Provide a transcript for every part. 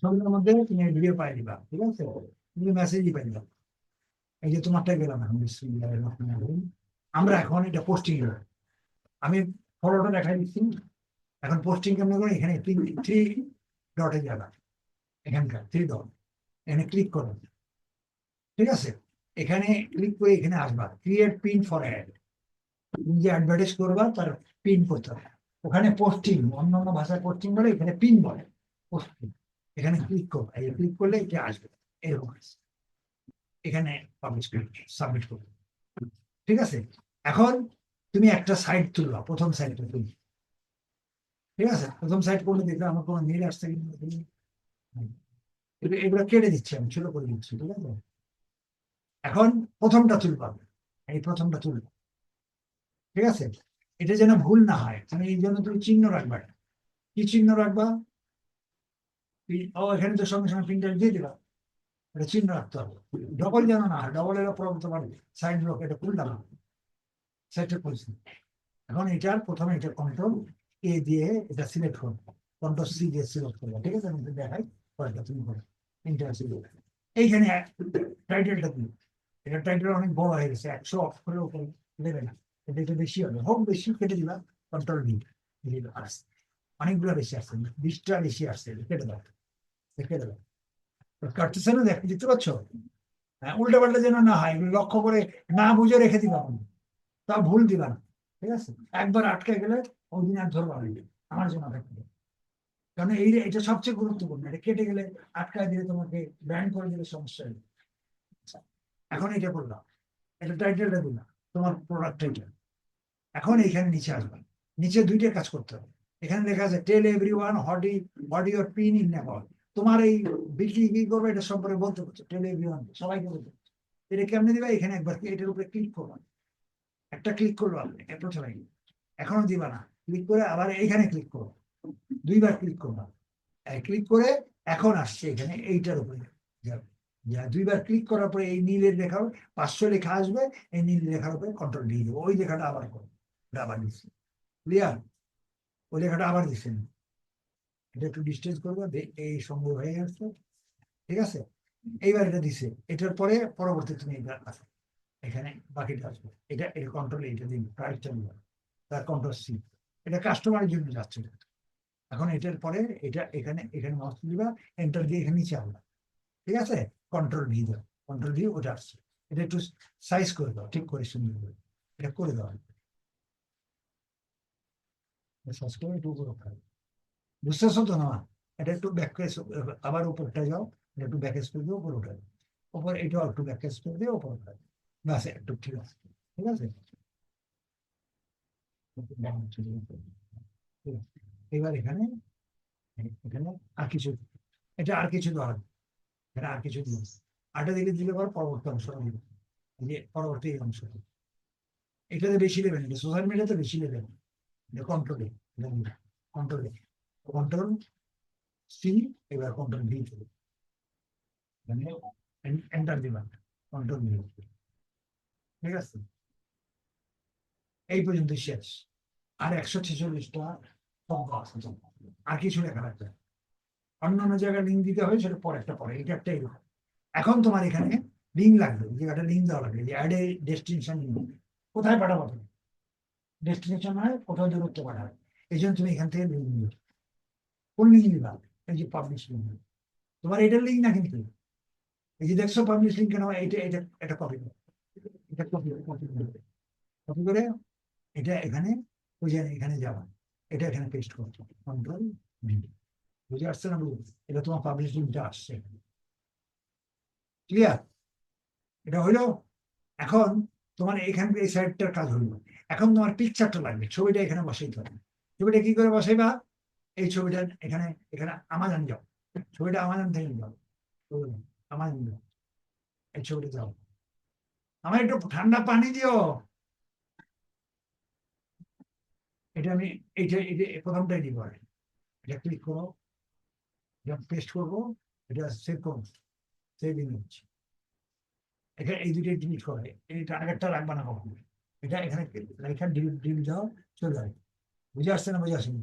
ছবিটার মধ্যে তুমি ভিডিও পাই দিবা, ঠিক আছে? তুমি মেসেজই পাই দিবা। এই যে তোমারটা গেলাম এখন। আমরা এখন এটা পোস্টিং আমি ফটোটা দেখাই দিচ্ছি। এখন পোস্টিং কেমন করে? এখানে থ্রি ডটে যাবে। এখানকার থ্রি ডট এখানে ক্লিক করো। ঠিক আছে? এখানে ক্লিক করে এখানে আসবা। ক্রিয়েট পিন ফর অ্যাড তুমি যে অ্যাডভার্টাইজ করবা, তার পিন করতে হবে। ওখানে পোস্টিং অন্য অন্য ভাষায় পোস্টিং বলে এখানে পিন বলে। পোস্টিং এখানে ক্লিক করো, এই ক্লিক করলে এটা আসবে, এরকম। এখানে পাবলিশ সাবমিট করবে ঠিক আছে? এখন তুমি একটা সাইট তুলবা, প্রথম সাইটটা তুলবে ঠিক আছে? প্রথম সাইট করলে দেখবে আমার কোনো মেল আসছে তুমি এগুলো কেটে দিচ্ছি আমি, ছোট করে দিচ্ছি, ঠিক আছে? এখন প্রথমটা তুলবা এই প্রথমটা তুলবা। ঠিক আছে? এটা যেন ভুল না হয় মানে এই জন্য তুমি চিহ্ন রাখবা কি চিহ্ন রাখবা? এখানে তো সঙ্গে সঙ্গে প্রিন্টার দিয়ে দিবা এটা চিহ্ন রাখতে হবে। ডবল যেন না ডবল এর উপর তোমার সাইড ব্লক এটা খুললাম সাইডটা খুলছি। এখন এটার প্রথমে এটা কন্ট্রোল এ দিয়ে এটা সিলেক্ট করব। কন্ট্রোল সি দিয়ে সিলেক্ট করব। ঠিক আছে? আমি দেখাই, পরেরটা তুমি করো। ইন্টার এইখানে টাইটেলটা দিই এটা টাইটেল অনেক বড় হয়ে গেছে। একশো অফ করে ওপরে দেবে না। এটা একটু বেশি হবে। হোক, বেশি কেটে দিবা কন্ট্রোল ডি অনেকগুলো বেশি আসছে। বিশটা বেশি আসছে। কেটে দাও। কেটে দাও কাটতেছে না দেখ দেখতে পাচ্ছ? হ্যাঁ উল্টা পাল্টা যেন না হয় লক্ষ্য করে না বুঝে রেখে দিবা তা ভুল দিবা না ঠিক আছে? একবার আটকে গেলে ওই দিন আর ধরবা আমার জন্য থাকবে কারণ এই এটা সবচেয়ে গুরুত্বপূর্ণ। এটা কেটে গেলে আটকায় দিলে তোমাকে ব্যান করে দিলে সমস্যা হবে আচ্ছা, এখন এটা করলাম। এটা টাইটেলটা দিলাম তোমার প্রোডাক্ট টাইটেল এখন এইখানে নিচে আসবে। নিচে দুইটা কাজ করতে হবে। এখানে লেখা আছে tell every one hot E what your PIN in never তোমার এই বিক্রি কি করবে? এটা সম্পর্কে বলতে হচ্ছে টেল এভরি সবাইকে বলতে। এটা কেমনে দিবা? এখানে একবার এটার উপরে ক্লিক করবা। একটা ক্লিক করল আপনি প্রথমে এখনও দিবা না। ক্লিক করে আবার এইখানে ক্লিক করো। দুইবার ক্লিক করবা। ক্লিক করে এখন আসছে এখানে এইটার উপরে। যাবে দুইবার ক্লিক করার পরে এই নীলের লেখা হবে, পাঁচশো লেখা আসবে এই নীল লেখার উপরে কন্ট্রোল দিয়ে দেবো। ওই লেখাটা আবার করো। আবার দিচ্ছি। ক্লিয়ার ওই লেখাটা আবার দিচ্ছেন এটা একটু ডিস্টেন্স করবে এই সঙ্গে হয়ে গেছে। ঠিক আছে? এইবার এটা দিছে। এটার পরে পরবর্তী তুমি এটা এখানে বাকিটা আসবে। এটা এটা কন্ট্রোল এইটা দিন। প্রাইসটা দিবে তার কন্ট্রোল সি এটা কাস্টমারের জন্য যাচ্ছে এখন এটার পরে এটা এখানে এখানে মাউস দিবা এন্টার দিয়ে এখানে নিচে আনবা। ঠিক আছে? কন্ট্রোল দিয়ে দাও। কন্ট্রোল দিয়ে ওটা আসছে। এটা একটু সাইজ করে দাও। ঠিক করে সুন্দর করে এটা করে দাও। সাইজ করে একটু উপরে। বুঝতেছো তো না? এটা একটু ব্যাক আবার উপরটা যাও একটু ব্যাক স্পেস দিয়ে উপরে উঠে উপর এটাও একটু ব্যাক স্পেস দিয়ে উপরে উঠে ব্যাস, একটু ঠিক আছে ঠিক আছে? এবার এখানে এখানে আর কিছু, এটা আর কিছু দেওয়া। এখানে আর কিছু দিন আটা দিলে দিলে পর পরবর্তী অংশ যে পরবর্তী অংশ। এটাতে বেশি দেবেন এটা সোশ্যাল মিডিয়াতে বেশি এটা কন্ট্রোলে কন্ট্রোলে কন্ট্রোল সি এবার কন্ট্রোল ভি চলবে মানে এন্টার দিবেন কন্ট্রোল ভি ঠিক আছে? এই পর্যন্ত শেষ। আর একশো ছেচল্লিশটা শব্দ আছে আর কিছু লেখা লাগবে অন্যান্য জায়গায় লিঙ্ক দিতে হয় সেটা পরে, একটা পরে। এটা একটা এরকম এখন তোমার এখানে লিঙ্ক লাগবে। একটা লিঙ্ক দেওয়া লাগবে, যে অ্যাড এ ডেস্টিনেশন কোথায় পাঠাবো তুমি? ডেস্টিনেশন হয়, কোথাও দূরত্ব পাঠাবে। এই জন্য তুমি এখান থেকে লিঙ্ক নিবে এই যে তোমার এটার লিঙ্ক না কিন্তু। এই যে দেখছ কেন, এটা এটা এটা কপি এটা কপি কপি কপি করে এটা এখানে এখানে যাবা। এটা এখানে পেস্ট কন্ট্রোল বুঝে আসছে না এটা তোমার আসছে। ক্লিয়ার এটা হইল, এখন তোমার এখান এই সাইডটার কাজ হইল। এখন তোমার পিকচারটা লাগবে, ছবিটা এখানে বসাইতে হবে। ছবিটা কি করে বসাইবা? এই ছবিটা এখানে এখানে আমাজন যাও। ছবিটা আমাজন থেকে যাও। আমাজন যাও। এই ছবিটা যাও। আমার একটু ঠান্ডা পানি দিও। এটা আমি, এইটা এটা প্রথমটাই দিব আর এটা ক্লিক করো। এটা পেস্ট করব। এটা সেভ করব। সেভিং হচ্ছে এখানে এই দুটো ডিলিট করে। এইটা আগেরটা রাখবা না কখনো। এটা এখানে লেখা ডিলিট ডিলিট দাও চলে যাবে। বুঝে আসছে না বুঝে আসেনি?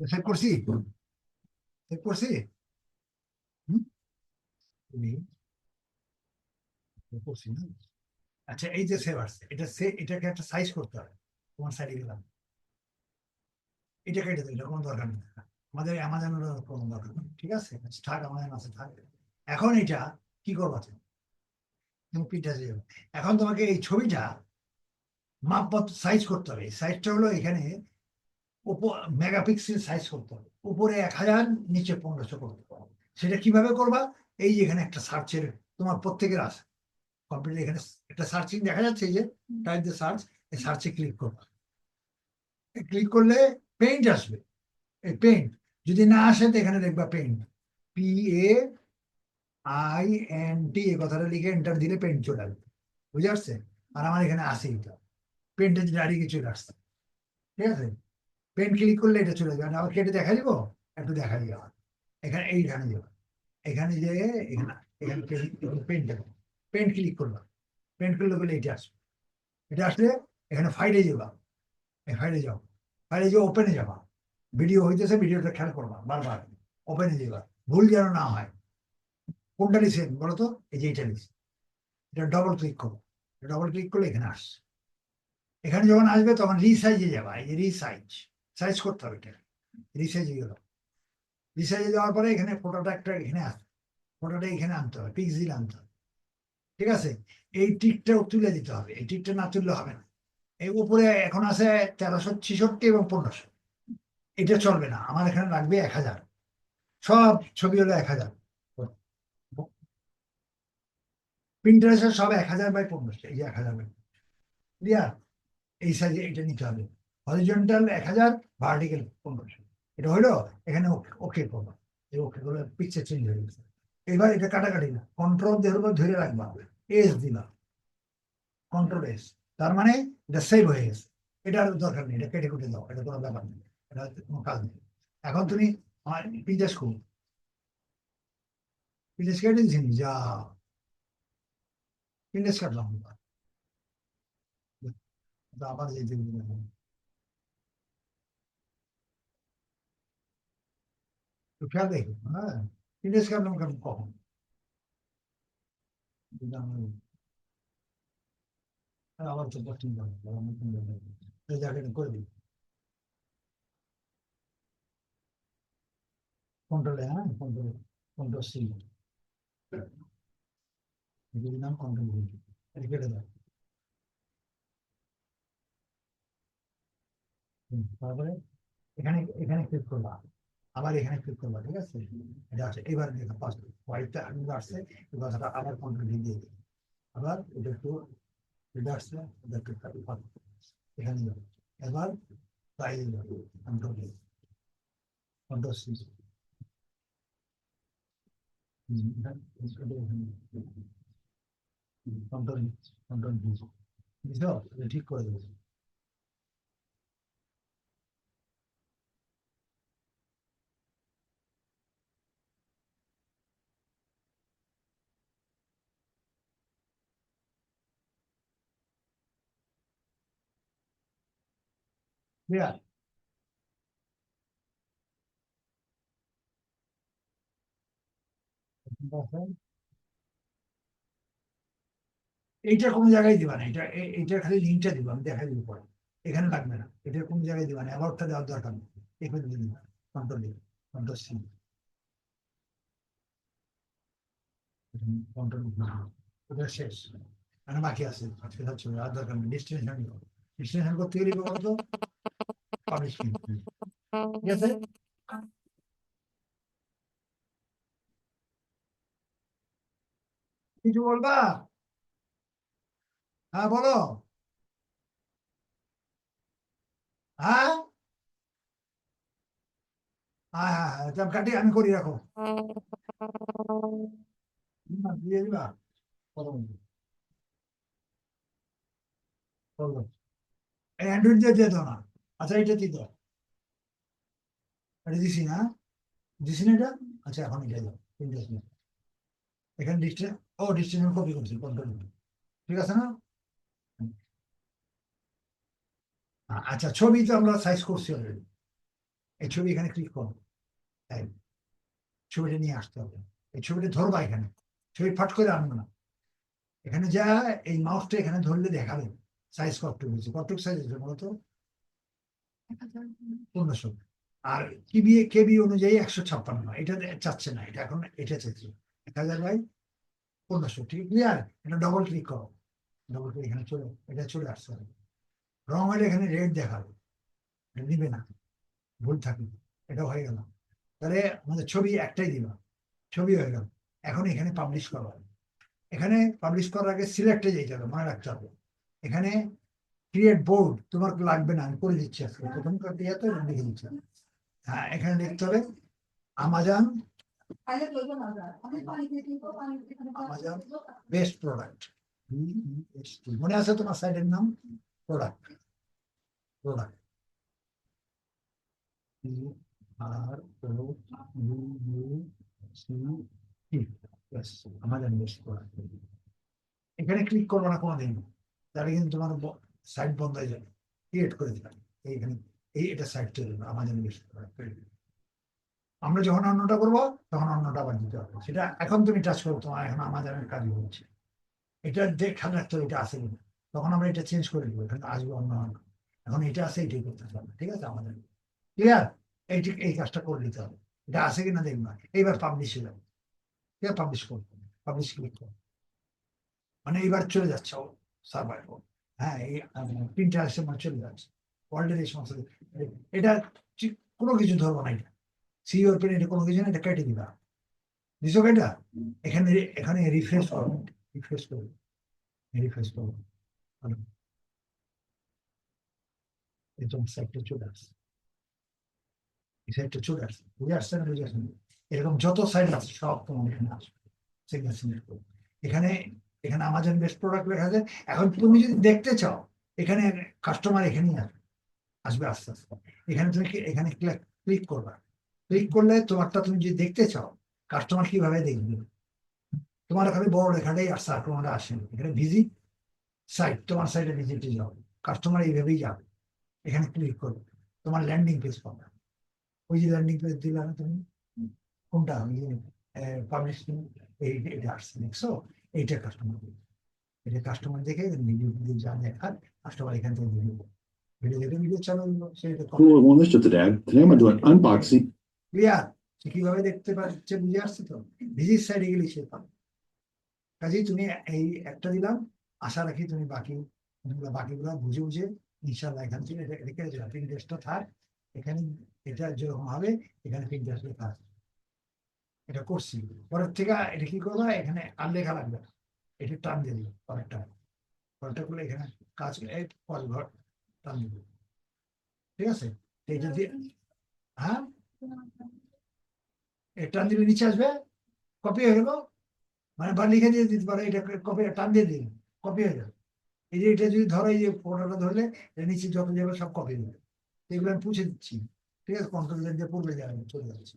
সেভ করছি। সেভ করছি? আচ্ছা এই যে সেভ আসছে এটা সে এটাকে একটা সাইজ করতে হবে তোমার সাইডে গেলাম এটা কোনো দরকার নেই আমাদের অ্যামাজনের কোনো দরকার নেই ঠিক আছে থাক আমাদের আছে থাক এখন এটা কি করবা তুমি পিঠা যাবে এখন তোমাকে এই ছবিটা মাপপত্র সাইজ করতে হবে সাইজটা হলো এখানে মেগাপিক্সেল সাইজ করতে হবে। উপরে এক হাজার, নিচে পনেরোশো করতে হবে। সেটা কীভাবে করবা? এই এখানে একটা সার্চের তোমার প্রত্যেকের আছে। কম্পিউটার এখানে একটা সার্চিং দেখা যাচ্ছে যে টাইপ দ্য সার্চ এই সার্চে ক্লিক করবা। ক্লিক করলে পেইন্ট আসবে। এই পেইন্ট যদি না আসে তো এখানে দেখবা paint P A I N T এ কথাটা লিখে এন্টার দিলে পেইন্ট চলে আসবে। বুঝে আসছে? আর আমার এখানে আসে এটা পেন্টে ডাইরেক্ট চলে আসছে। ঠিক আছে? পেন ক্লিক করলে এটা চলে যাবে। আবার কেটে দেখা দিব? একটু দেখা দিবে আমার এখানে এইখানে যাবে এখানে যে এখানে এখানে পেন যাবে পেন ক্লিক করবা পেন করলে বলে এটা আসবে। এটা আসলে এখানে ফাইলে যাবা। এই ফাইলে যাও। ফাইলে যাও ওপেনে যাবা। ভিডিও হইতেছে ভিডিওটা খেয়াল করবা। বারবার। ওপেনে যাবা। ভুল যেন না হয়। কোনটা লিখছেন বলো তো এই যে এটা লিখছে এটা ডবল ক্লিক করো ডবল ক্লিক করলে এখানে আসছে। এখানে যখন আসবে তখন রিসাইজে যাবা। এই যে রিসাইজ সাইজ করতে হবে এটা। রিসাইজে গেল রিসাইজে যাওয়ার পরে এখানে ফটোটা একটা এখানে আসবে ফটোটা এখানে আনতে হবে পিক্সিল আনতে হবে। ঠিক আছে? এই টিকটাও তুলে দিতে হবে। এই টিকটা না তুললে হবে না। এই উপরে এখন আছে তেরোশো ছেষট্টি এবং পনেরোশো। এটা চলবে না। আমার এখানে লাগবে এক হাজার। সব ছবি হলো এক হাজার। প্রিন্টারেসের সব এক হাজার বাই পনেরোশো। এই যে এক হাজার বাই ক্লিয়ার এই সাইজে এটা নিতে হবে। হরিজন্টাল এক হাজার ভার্টিক্যাল পনেরোশো এটা হইল এখানে ওকে করব এই ওকে করলে পিকচার চেঞ্জ হয়ে গেছে। এবার এটা কাটাকাটি না। কন্ট্রোল দেওয়ার উপর ধরে রাখবা। এস দিবা কন্ট্রোল এস তার মানে এটা সেভ হয়ে গেছে। এটা আর দরকার নেই। এটা কেটে কুটে দাও। এটা কোনো ব্যাপার নেই। এটা কোনো কাজ নেই। এখন তুমি পিজাস খুব পিজাস কেটে দিচ্ছি যা। পিজাস কাটলাম আবার যেতে কেমন কখন আবার তো মিনিট জায়গাটা করে দিই কন্ট্রোলে হ্যাঁ কন্ট্রোল কন্ট্রোল সি যদি নাম কন্ট্রোল এটা কেটে তারপরে এখানে এখানে ক্লিক করবা আবার এখানে ক্লিক করবা, ঠিক আছে? এটা আছে এবার দেখো ফার্স্ট হোয়াইটটা আমি আসছে এই কথাটা আবার কন্ট্রোল দিয়ে দিই আবার এটা একটু এটা আসছে, এটা একটু এখানে যাবে এবার তাই control control C control control বুঝছ? এটা ঠিক করে দেবো। ক্লিয়ার এইটা কোনো জায়গায় দিবা না? এটা এ- এইটার খালি লিঙ্কটা দিবা, আমি দেখাই দিব পরে। এখানে লাগবে না। এটা কোনো জায়গায় দিবা না। অ্যাবাউটটা দেওয়ার দরকার নেই। এখানে দিবা। কন্ট্রোল দিবা কন্ট্রোল সি কন্ট্রোল ওটা শেষ। মানে বাকি আছে। আজকে আর দরকার নেই। ডিস্টিনেশন ডিস্টিনেশন করতে গেলে বলো তো ঠিক আছে কিছু বলবা হ্যাঁ বলো হ্যাঁ হ্যাঁ হ্যাঁ হ্যাঁ কাটি আমি করি রাখো দিয়ে দিবা অ্যান্ড্রয়েড দিয়ে দিয়ে দাও না আচ্ছা এটা দিয়ে দাও। এটা দিছি না। দিছি না এটা? আচ্ছা এখন এটা দাও। এখানে ডিস্টেন্স ও ডিস্টেন্স কপি করছি ঠিক আছে না? আচ্ছা ছবি তো আমরা সাইজ করছি অলরেডি এই ছবি এখানে ক্লিক করো। ছবিটা নিয়ে আসতে হবে। এই ছবিটা ধরবা এখানে। ছবি ফাট করে আনব না। এখানে যা, এই মাউসটা এখানে ধরলে দেখাবে। সাইজ কতটুকু হয়েছে? কতটুকু সাইজ হয়েছে বলতো পনেরোশো। আর কিবি কেবি অনুযায়ী একশো ছাপ্পান্ন। এটা চাচ্ছে না, এটা এখন, এটা চাইছে। এক হাজার বাই পনেরোশো, ঠিক ক্লিয়ার এটা ডবল ক্লিক করো। ডবল ক্লিক এখানে চলে, এটা চলে আসছে রং হলে এখানে রেড দেখাবে। নিবে না। ভুল থাকবে। এটা হয়ে গেল। তাহলে আমাদের ছবি একটাই দিবা ছবি হয়ে গেল। এখন এখানে পাবলিশ করো এখানে পাবলিশ করার আগে সিলেক্টে যেতে হবে, মনে রাখতে হবে। এখানে ক্রিয়েট বোর্ড তোমার লাগবে না? আমি করে দিচ্ছি আজকে। প্রথম করতে যেতে লিখে দিচ্ছি হ্যাঁ এখানে লিখতে হবে। আমাজন আমাজন বেস্ট প্রোডাক্ট মনে আছে তোমার সাইটের নাম? Product product R O U U C T Amazon best product এখানে ক্লিক করব না কোনোদিন। তাহলে কিন্তু তোমার সাইট বন্ধ হয়ে যাবে। ক্রিয়েট করে দিলাম। এইখানে, এই এটা সাইট চলে যাবে বেস্ট আমরা যখন অন্যটা করব, তখন অন্যটা আবার দিতে হবে। সেটা এখন তুমি টাচ করো, তোমার এখন আমাজনের কাজই হচ্ছে। এটা দেখা রাখতে হবে, এটা আসে কিনা। তখন আমরা এটা চেঞ্জ করে দেবো, এখানে আসবে অন্য অন্য। এখন এটা আছে, এটাই করতে হবে ঠিক আছে? আমাদের ক্লিয়ার এইটি এই কাজটা করে দিতে হবে। এটা আছে কিনা দেখবা এইবার পাবলিশ হয়ে যাবে। ঠিক আছে? পাবলিশ করব। পাবলিশ ক্লিক করো মানে এইবার চলে যাচ্ছে ও সার্ভার হ্যাঁ এসে মানে চলে যাচ্ছে ওয়ার্ল্ডের এই সমস্ত এটা ঠিক- কোনো কিছু ধরবো না এটা সিওর পেন এটা কোনো কিছু না এটা কেটে দিবা কেটা এখানে এখানে রিফ্রেশ করো। রিফ্রেশ করো। রিফ্রেশ করো। ভালো তোমার চলে আসছে। এই সাইটটা চলে আসছে। বুঝে আসছে না বুঝে আসছে এরকম যত সাইট আছে, সব তোমার এখানে আসবে। এখানে এখানে আমাজন বেস্ট প্রোডাক্ট লেখা আছে। এখন তুমি যদি দেখতে চাও, এখানে কাস্টমার এখানেই আসবে। আসবে আস্তে আস্তে। এখানে তুমি এখানে ক্লিক করবা। ক্লিক করলে তোমারটা তুমি যদি দেখতে চাও কাস্টমার কীভাবে দেখবে? তোমার এখানে বড় লেখাটাই আসছে আর তোমার আসেনি। এখানে ভিজিট সাইট তোমার সাইটে ভিজিটে যাও। কাস্টমার এইভাবেই যাবে। এখানে ক্লিক করবে। তোমার ল্যান্ডিং পেজ পাবে। ওই যে ল্যান্ডিং পেজ দিলে না তুমি কোনটা? পাবলিশ এই এটা আসছে। দেখছ? এইটা কাস্টমার এটা কাস্টমার দেখে ভিডিও ভিডিও যা দেখার কাস্টমার এখান থেকে ভিডিও ভিডিও দেখে ভিডিও an unboxing. ক্লিয়ার সে কীভাবে দেখতে পাচ্ছে বুঝে আসছে তো? ভিজিট সাইডে গেলে সে পাবে। কাজেই তুমি এই একটা দিলাম আশা রাখি তুমি বাকি বাকিগুলো বুঝে বুঝে ইনশাল্লাহ এখান থেকে রেখে দিলাম প্রিন্টারেস্টটা থাক। এখানে এটা যেরকম হবে এখানে প্রিন্টারেস্ট থাক। এটা করছি। পরের থেকে এটা কি করবা এখানে আর লেখা লাগবে না। এটা টান দিয়ে দিল পরেরটা পরেরটা করলে এখানে কাজ এই পর ঘর টান দিবে ঠিক আছে? এইটা দিয়ে হ্যাঁ? এই টান দিলে নিচে আসবে কপি হয়ে গেল। মানে বা লিখে দিয়ে দিতে পারো, এটা কপি টান দিয়ে দিন কপি হয়ে যাবে এই যে এটা যদি ধরো, এই যে ফটোটা ধরলে এর নিচে যত যাবে সব কপি দেবে এগুলো আমি পুছে দিচ্ছি। ঠিক আছে? কন্ট্রোল দিয়ে পূর্বে যাবে চলে যাচ্ছে।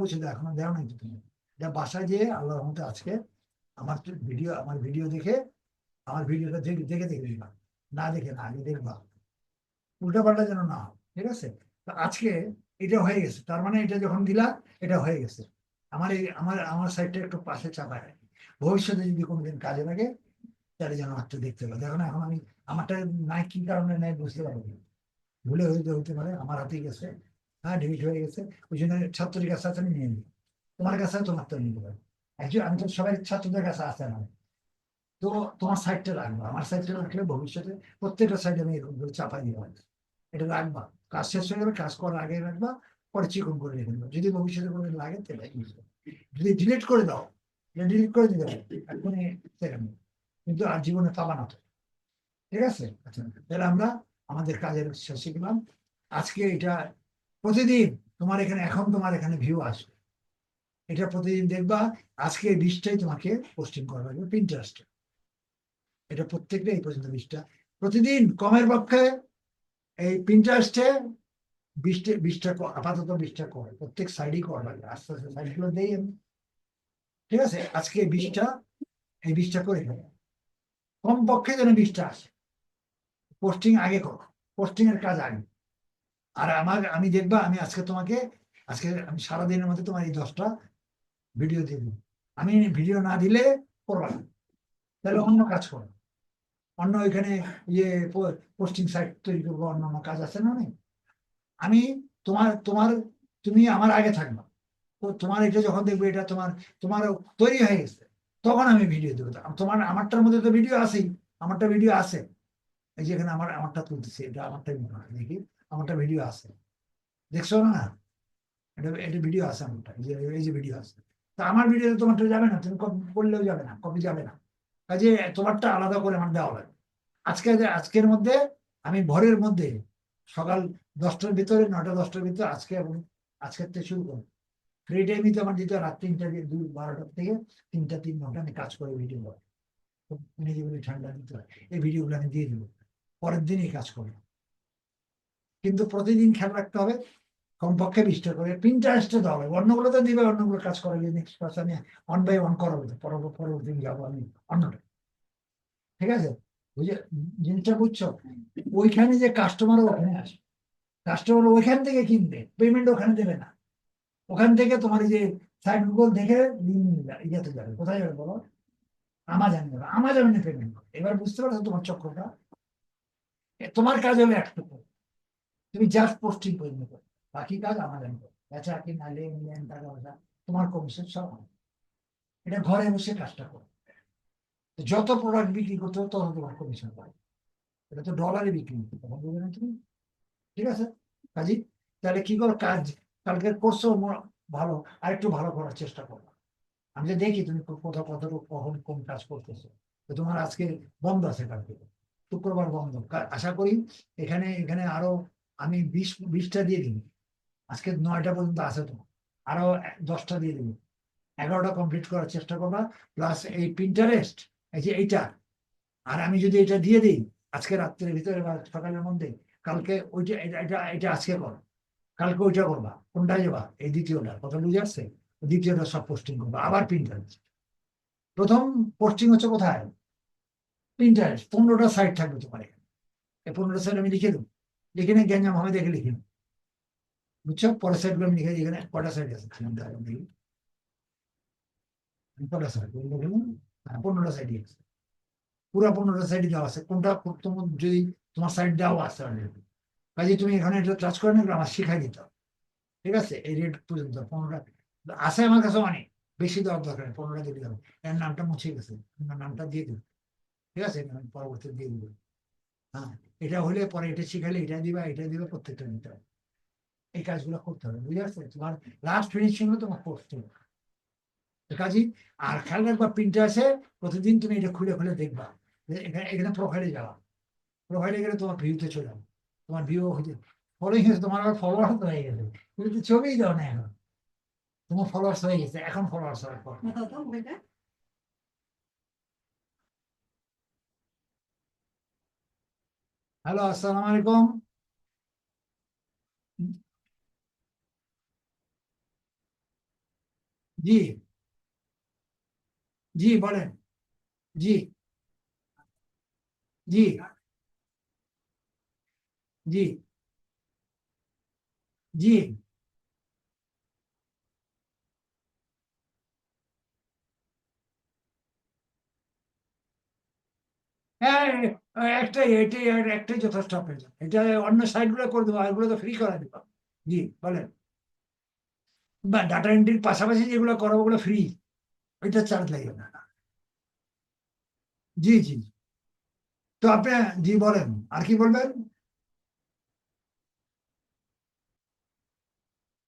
পুছে দেয় এখনও দেও নাই তুমি এটা বাসায় যেয়ে আল্লাহ রহমতে আজকে আমার ভিডিও আমার ভিডিও দেখে, আমার ভিডিওটা দেখে দেখে দিবা না দেখে না, আগে দেখবা। উল্টা পাল্টা যেন না হয়, ঠিক আছে? তো আজকে এটা হয়ে গেছে। তার মানে এটা যখন দিলা, এটা হয়ে গেছে। আমার এই, আমার আমার সাইডটা একটু পাশে চাপায় রাখি। ভবিষ্যতে যদি কোনোদিন কাজে লাগে, তাহলে যেন একটা দেখতে পাবে দেখো এখন আমি, আমারটা নাই কি কারণে নাই বুঝতে পারব। ভুলে হইতে হতে পারে, আমার হাতেই গেছে। হ্যাঁ ডিলিট হয়ে গেছে ওই জন্য ছাত্রীর কাছে আছে আমি নিয়ে নিই তোমার কাছে তোমার তো নিতে পারি একজন আমি তো সবাই ছাত্রদের কাছে আসে না। তো তোমার সাইডটা রাখব। আমার সাইডটা রাখলে ভবিষ্যতে প্রত্যেকটা সাইডে আমি এরকম করে চাপাই দিতে পারি এটা রাখবা। কাজ শেষ হয়ে কাজ করার আগে রাখবা, পরে চিকন করে রেখে দেবো। যদি ভবিষ্যতে কোনো লাগে, তাহলে। যদি ডিলিট করে দাও ডিলিট করে দিতে পারো কিন্তু আর জীবনে পাবা না তো। ঠিক আছে? আচ্ছা তাহলে আমরা আমাদের কাজের শেষে গেলাম। আজকে এটা প্রতিদিন তোমার এখানে, এখন তোমার এখানে ভিউ আসবে। এটা প্রতিদিন দেখবা, আজকে এই তোমাকে পোস্টিং করা লাগবে প্রিন্টারেস্টে এটা প্রত্যেকটা এই পর্যন্ত বিশটা প্রতিদিন কমের পক্ষে এই প্রিন্টারেস্টে বিশটা বিশটা আপাতত বিশটা কর, প্রত্যেক সাইডই কর লাগবে আস্তে আস্তে সাইডগুলো দেই আমি। ঠিক আছে? আজকে এই এই বিশটা করে ফেলো। কম পক্ষে যেন বিশটা আসে। পোস্টিং আগে করো পোস্টিং এর কাজ আগে। আর আমার, আমি দেখবা, আমি আজকে তোমাকে, আজকে আমি সারাদিনের মধ্যে তোমার এই দশটা ভিডিও দিই আমি ভিডিও না দিলে করবা তাহলে অন্য কাজ করো। অন্য ওইখানে ইয়ে পোস্টিং সাইট তৈরি করব, অন্য অন্য কাজ আছে না অনেক আমি তোমার তোমার, তুমি আমার আগে থাকবা। তোমার এটা যখন দেখবে, এটা তোমার তোমার তৈরি হয়ে গেছে, তখন আমি ভিডিও দেবো। তোমার, আমারটার মধ্যে তো ভিডিও আছেই, আমারটা ভিডিও আছে। এই যে এখানে আমার, আমারটা তুলতেছি, এটা আমারটা দেখি। আমারটা ভিডিও আছে। দেখছ না? এটা এটা ভিডিও আছে আমারটা, এই যে এই যে ভিডিও আছে। তা আমার ভিডিও তোমারটা যাবে না? তুমি করলেও যাবে না কপি যাবে না। কাজে তোমারটা আলাদা করে আমার দেওয়া লাগবে। আজকে আজকের মধ্যে আমি ভোরের মধ্যে সকাল দশটার ভিতরে নটা দশটার ভিতরে আজকে এবং আজকের থেকে শুরু করব। ফ্রি টাইমই তো আমার দিতে রাত তিনটা দুই বারোটার থেকে তিনটা, তিন ঘণ্টা আমি কাজ করে ভিডিও করব নিরিবিলি ঠান্ডা দিতে হয়। এই ভিডিওগুলো আমি দিয়ে দেবো। পরের দিনই কাজ করব। কিন্তু প্রতিদিন খেয়াল রাখতে হবে, কমপক্ষে বিশটা করে। প্রিন্টারেস্টে দেওয়া হবে অন্যগুলো তো দিবে, অন্যগুলো কাজ করাবে নেক্সট ক্লাস আমি ওয়ান বাই ওয়ান করাবো, তো পরবর্তী পরবর্তী যাব আমি অন্যটা। ঠিক আছে? বুঝে জিনিসটা বুঝছ? ওইখানে যে কাস্টমার ওখানে আসে কাস্টমার ওইখান থেকে কিনবে পেমেন্ট ওখানে দেবে না। ওখান থেকে তোমার যে সাইট গুগল দেখে ইয়েতে যাবে কোথায় যাবে বলো? আমাজন যাবে। আমাজনে পেমেন্ট এবার বুঝতে পারছ তোমার চক্রটা? তোমার কাজ হলো একটুকু। তুমি জাস্ট পোস্টিং করে নেবে। বাকি কাজ আমাজন করবে। বেচা কিনা, লেনদেন টাকা পয়সা তোমার কমিশন সব আমার। এটা ঘরে বসে কাজটা করো। যত প্রোডাক্ট বিক্রি করতে হবে, তত তোমার কমিশন পাবে এটা তো ডলারে বিক্রি হবে বুঝলে না তুমি? ঠিক আছে? কাজী, তাহলে কি করো? কাজ কালকের কোর্সও ভালো আর একটু ভালো করার চেষ্টা করো। আমি যে দেখি তুমি কোথাও কতটুকু, কখন কোন কাজ করতেছো। তো তোমার আজকে বন্ধ আছে কালকে। শুক্রবার বন্ধ। আশা করি এখানে এখানে আরও আমি বিশ, বিশটা দিয়ে দিবি। আজকে নয়টা পর্যন্ত আছে তো। আরও দশটা দিয়ে দিবি। এগারোটা কমপ্লিট করার চেষ্টা করবা। প্লাস এই প্রিন্টারেস্ট এই যে এইটা। আর আমি যদি এটা দিয়ে দিই, আজকে রাত্রের ভিতরে বা সকালের মধ্যে, কালকে ওইটা, এটা এটা আজকে করো। কালকে ওইটা করবা। কোনটায় যাবা? এই দ্বিতীয়টা। কথা বুঝে আসছে? দ্বিতীয়টা সব পোস্টিং করবা। আবার প্রিন্টারেস্ট প্রথম পোস্টিং হচ্ছে কোথায়? প্রিন্টারেস্ট পনেরোটা সাইট থাকবে তোমার এখানে। এই পনেরোটা সাইট আমি লিখে দেবো। লিখে নিয়ে গ্যাঞ্জাম হবে দেখে লিখে। বুঝছ? পরের সাইডগুলো আমি লিখে এখানে কটা সাইড আছে। কটা সাইড হ্যাঁ পনেরোটা সাইডই আছে। পুরো পনেরোটা সাইডই দেওয়া আছে। কোনটা তোমার যদি তোমার সাইড দেওয়া আছে already, কাজে তুমি এখানে এটা টাচ করে না আমার শিখাই দিতে হবে। ঠিক আছে? এই রেট পর্যন্ত পনেরোটা। আছে আমার কাছে অনেক। বেশি দেওয়ার দরকার নেই পনেরোটা দিয়ে দিলাম এর নামটা মুছে গেছে। নামটা দিয়ে দেবো ঠিক আছে? পরবর্তীতে দিয়ে দেবো হ্যাঁ এটা হলে পরে এটা শিখালে এটা দিবা এটা দিবা, প্রত্যেকটা নিতে হবে। এই কাজগুলো করতে হবে বুঝে আসছে তোমার লাস্ট ফিনিশিং হলো তোমার হবে। কাজী, আর খেয়াল রাখবা প্রিন্টে আছে প্রতিদিন তুমি এটা খুলে খুলে দেখবা। এখানে এখানে প্রোফাইলে যাওয়া প্রোফাইলে গেলে তোমার ভিউতে চলে যাবে তোমার ভিউ হচ্ছে ফলোইং হয়েছে তোমার আবার ফলোয়ার হয়ে গেছে। তুমি তো ছবিই দাও না এখন। তোমার ফলোয়ার্স হয়ে গেছে, এখন ফলোয়ার্স হওয়ার পর। দাও তো মোবাইলটা হ্যালো আসসালামু আলাইকুম জি জি বলেন জি জি জি জি হ্যাঁ একটাই, এটাই আর- একটাই যথেষ্ট জন্য। এটা অন্য সাইটগুলো করে দেবো এগুলো তো ফ্রি করা দিব। জি, বলেন। বা ডাটা এন্ট্রির পাশাপাশি যেগুলো করাবো, ওগুলো ফ্রি ওইটা চার্জ লাগবে না। জি জি। তো আপনি, জি, বলেন। আর কি বলবেন?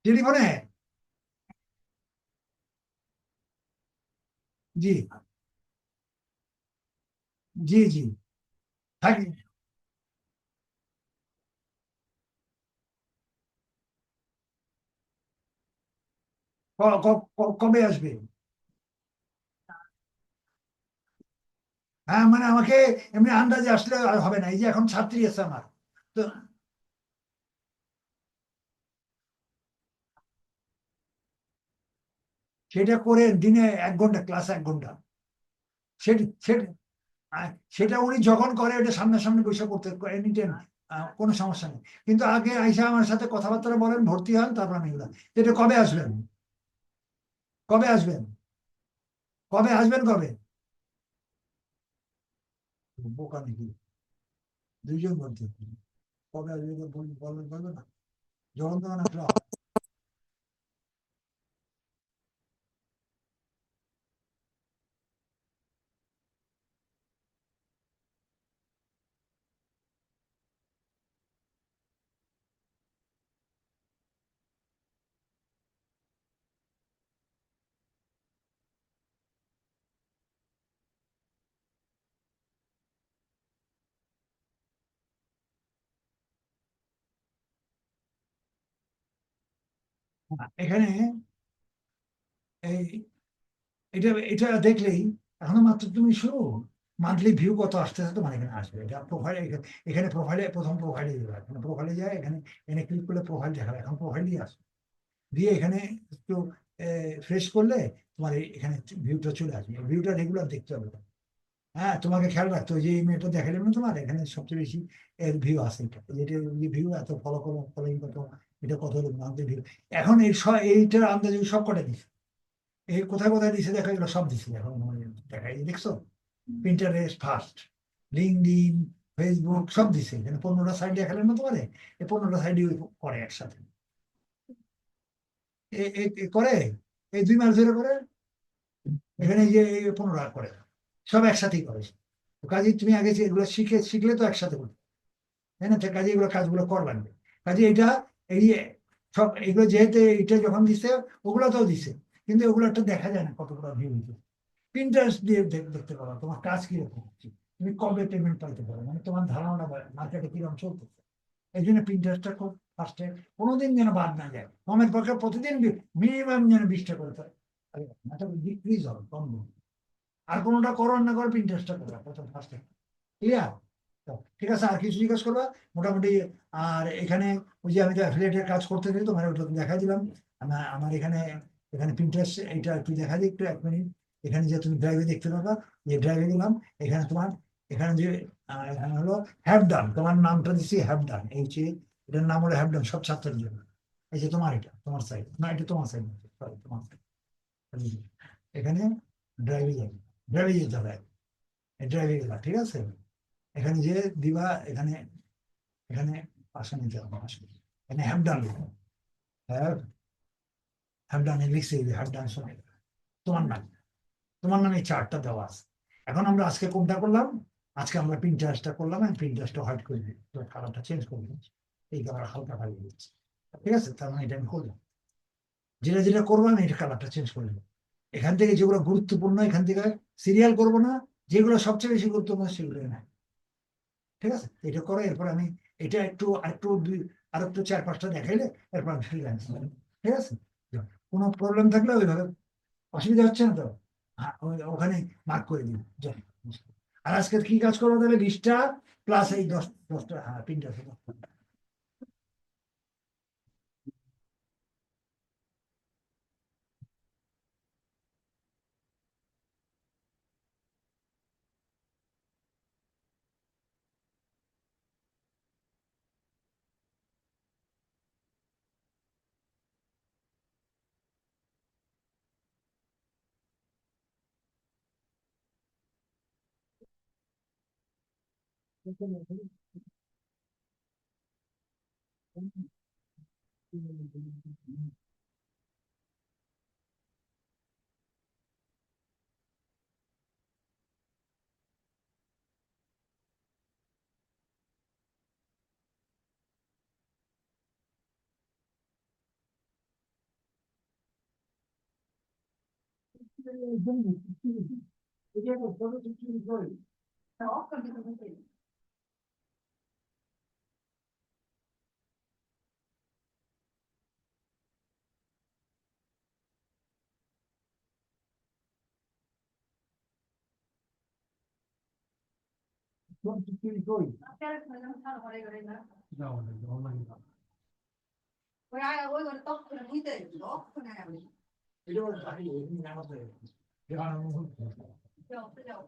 টেলিফোনে জি। জি জি। থাকি। কবে আসবে? হ্যাঁ মানে আমাকে এমনি আন্দাজে আসলে হবে না, এই যে এখন ছাত্রী আছে আমার। তো সেটা করে দিনে এক ঘণ্টা, ক্লাস এক ঘণ্টা। সেটা সেটা সেটা উনি যখন করে এটা সামনাসামনি বসে করতে এনি টাইম কোনো সমস্যা নেই। কিন্তু আগে আইসা আমার সাথে কথাবার্তা বলেন, ভর্তি হন, তারপর আমি এগুলো। এটা কবে আসবেন? কবে আসবেন? কবে আসবেন কবে? বোকা নাকি? দুইজন বলতে কবে আসবে বলবেন বলবে না? যখন তখন আসলে হবে। এখানে এই, এটা এটা দেখলেই এখনও মাত্র তুমি শুরু। মান্থলি ভিউ কত আসতেছে তোমার এখানে আসবে। এটা প্রোফাইলে এখানে প্রোফাইলে প্রথম প্রোফাইলে প্রোফাইলে যায়, এখানে এখানে ক্লিক করলে প্রোফাইল দেখাবে। এখন প্রোফাইল দিয়ে আসবে দিয়ে এখানে একটু ফ্রেশ করলে তোমার এখানে ভিউটা চলে আসবে। ভিউটা রেগুলার দেখতে হবে। হ্যাঁ তোমাকে খেয়াল রাখতে হবে যে এই মেয়েটা দেখালাম না তোমার? এখানে সবচেয়ে বেশি ভিউ আছে এটা। ভিউ এত ফলো করো ফলোইং কত এটা কত মান্থলি ভিউ এখন এই সব এইটার আন্দাজে সব কটা দিছে। এই কোথায় কোথায় দিছে দেখো এগুলো সব দিছে। এখন দেখা দেখছ? পিন্টারেস্ট ফার্স্ট লিঙ্কডিন ফেসবুক সব দিছে। এখানে পনেরোটা সাইড দেখালেন না তোমারে এই পনেরোটা সাইডই করে একসাথে। করে? এই দুই মাস ধরে করে? এখানে যে পনেরো করে। সব একসাথেই করে। কাজে, তুমি আগে এগুলো শিখে, শিখলে তো একসাথে করবে তাই না? কাজে এগুলো কাজগুলো কর লাগবে কাজে এটা এই সব এগুলো যেহেতু এটা যখন দিছে, ওগুলোতেও দিছে। কিন্তু ওগুলো একটা দেখা যায় না কতগুলো ভিউ হইছে প্রিন্টারেস্ট দিয়ে দেখতে পারো, তোমার কাজ কীরকম হচ্ছে? তুমি কবে পেমেন্ট পাইতে পারো? মানে তোমার ধারণা মার্কেটে কীরকম চলতেছে? এই জন্য প্রিন্টারেস্টটা খুব ফার্স্টে কোনোদিন যেন বাদ না যায়। কমের পক্ষে প্রতিদিন মিনিমাম যেন বিশটা করে থাকে ডিক্রিজ হবে, কম আর কোনোটা করো না করো প্রিন্টারেস্টটা করো, প্রথম ফার্স্টে ক্লিয়ার ঠিক আছে, আর কিছু জিজ্ঞেস করবা? মোটামুটি, আর এখানে ওই যে আমি তো অ্যাফিলিয়েটের কাজ করতে দিই তোমার ওটা দেখা দিলাম। আমার এখানে এখানে প্রিন্টারেস্ট এইটা একটু দেখা দিই একটু, এক মিনিট। এখানে যে তুমি ড্রাইভে দেখতে পাবা যে ড্রাইভে দিলাম। এখানে তোমার, এখানে যে এখানে হলো হ্যাভ ডান তোমার নামটা দিচ্ছি হ্যাভ ডান এই যে এটার নাম হলো হ্যাভ ডান সব ছাত্রের জন্য। এই যে তোমার এটা, তোমার সাইড না, এটা তোমার সাইড সরি তোমার side। এখানে ড্রাইভে যাবে ড্রাইভে যেতে হবে। ড্রাইভে গেলা ঠিক আছে? এখানে যে দিবা, এখানে এখানে পাশে নিতে হবে এখানে have done have have done লিখছে হ্যাভ ডান তোমার নাম। তোমার নামে চারটা দেওয়া আছে। এখন আমরা আজকে কোনটা করলাম? আজকে আমরা প্রিন্টারটা করলাম আমি প্রিন্টারটা হোয়াইট করে দিই। কালারটা চেঞ্জ করে দিচ্ছি। এই কালার হালকা ভালো দিচ্ছি। ঠিক আছে? তার মানে এটা আমি করলাম। যেটা যেটা করব আমি এটা কালারটা চেঞ্জ করে দেবো। এখান থেকে যেগুলো গুরুত্বপূর্ণ, এখান থেকে সিরিয়াল করব না। যেগুলো সবচেয়ে বেশি গুরুত্বপূর্ণ সেগুলো না ঠিক আছে? এটা করো এরপর আমি এটা একটু দুই আর একটু চার পাঁচটা দেখাইলে এরপর আমি ফ্রিল্যান্স ঠিক আছে? কোনো প্রবলেম থাকলে ওইভাবে অসুবিধা হচ্ছে না তো? হ্যাঁ, ওখানে মার্ক করে দিন। আর আজকের কি কাজ করব তাহলে? বিশটা প্লাস এই দশ দশটা হ্যাঁ তিনটা 我现在不是 দশটা। তুই কই আপনারা শুনলাম ভালো করে করে না যাও না যাও না ওই আয় ওই করে তখন করে নিতে তখন আমি এটা বড় বাড়ি এমনি না হতে এখানে যাও যাও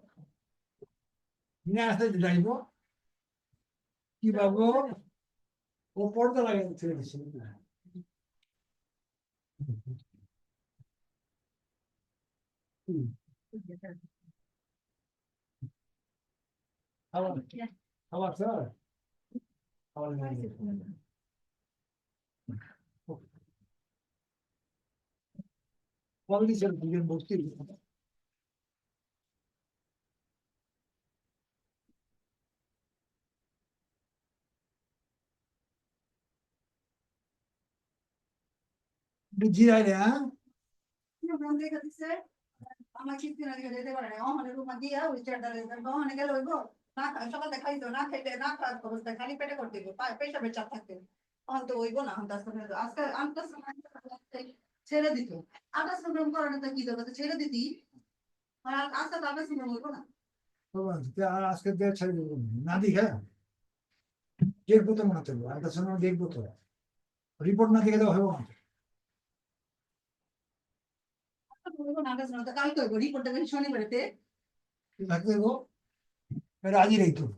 নিয়ে আসতে যাইব কি ভাবো ও পর্দা লাগে ছেড়ে দিচ্ছে খাবার খাবার স্যার খাবার নিয়ে যাও। Quality sir, দুজন ভর্তি জিরাই রে হ্যাঁ মন দেখে দিছে আমার কিছু না দিতে পারে না ওখানে রুমা দিয়া ওই চেয়ারটা ওখানে গেলে ওইব না খা- সকালে খাইতো না না খাওয়ার খালি পেটে করতে হবে পেশাবের চাপ থাকতে তখন তো ওইব না আজকে ছেড়ে দিত। আন্দাজ প্রোগ্রাম করানো তো কি দরকার ছেড়ে দিতি। আর আজকে তো আন্দাজ প্রোগ্রাম হইব না। আর আজকে দেড় ছাড়ি দেবো না। দিঘা দেখব তো মনে হতে আর তার দেখব তো রিপোর্ট না দেখে দেওয়া হবে না। কালকে হইব রিপোর্টটা শনিবারেতে। থাকতে Verá direito.